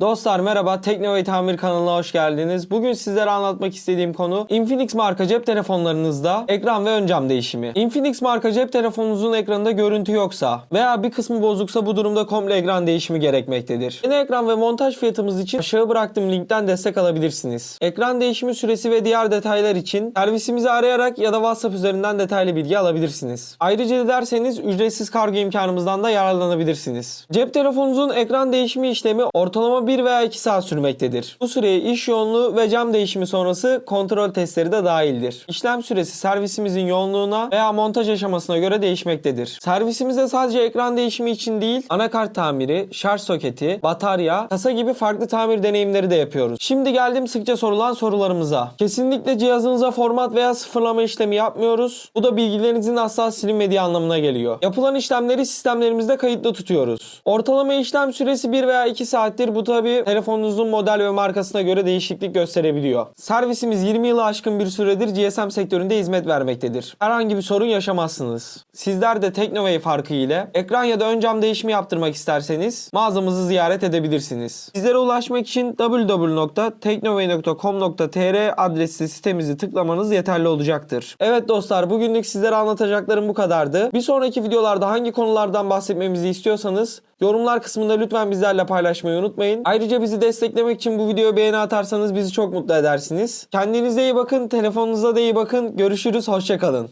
Dostlar merhaba, Teknovey Tamir kanalına hoş geldiniz. Bugün sizlere anlatmak istediğim konu Infinix marka cep telefonlarınızda ekran ve ön cam değişimi. Infinix marka cep telefonunuzun ekranında görüntü yoksa veya bir kısmı bozuksa bu durumda komple ekran değişimi gerekmektedir. Yeni ekran ve montaj fiyatımız için aşağı bıraktığım linkten destek alabilirsiniz. Ekran değişimi süresi ve diğer detaylar için servisimizi arayarak ya da WhatsApp üzerinden detaylı bilgi alabilirsiniz. Ayrıca dilerseniz ücretsiz kargo imkanımızdan da yararlanabilirsiniz. Cep telefonunuzun ekran değişimi işlemi ortalama 1 veya 2 saat sürmektedir. Bu süreye iş yoğunluğu ve cam değişimi sonrası kontrol testleri de dahildir. İşlem süresi servisimizin yoğunluğuna veya montaj aşamasına göre değişmektedir. Servisimizde sadece ekran değişimi için değil, anakart tamiri, şarj soketi, batarya, kasa gibi farklı tamir deneyimleri de yapıyoruz. Şimdi geldim sıkça sorulan sorularımıza. Kesinlikle cihazınıza format veya sıfırlama işlemi yapmıyoruz. Bu da bilgilerinizin asla silinmediği anlamına geliyor. Yapılan işlemleri sistemlerimizde kayıtlı tutuyoruz. Ortalama işlem süresi 1 veya 2 saattir. Bu tabi telefonunuzun model ve markasına göre değişiklik gösterebiliyor. Servisimiz 20 yılı aşkın bir süredir GSM sektöründe hizmet vermektedir. Herhangi bir sorun yaşamazsınız. Sizler de Teknovey farkı ile ekran ya da ön cam değişimi yaptırmak isterseniz mağazamızı ziyaret edebilirsiniz. Sizlere ulaşmak için www.teknovey.com.tr adresli sitemizi tıklamanız yeterli olacaktır. Evet dostlar bugünlük sizlere anlatacaklarım bu kadardı. Bir sonraki videolarda hangi konulardan bahsetmemizi istiyorsanız yorumlar kısmında lütfen bizlerle paylaşmayı unutmayın. Ayrıca bizi desteklemek için bu videoya beğeni atarsanız bizi çok mutlu edersiniz. Kendinize iyi bakın, telefonunuza da iyi bakın. Görüşürüz, hoşçakalın.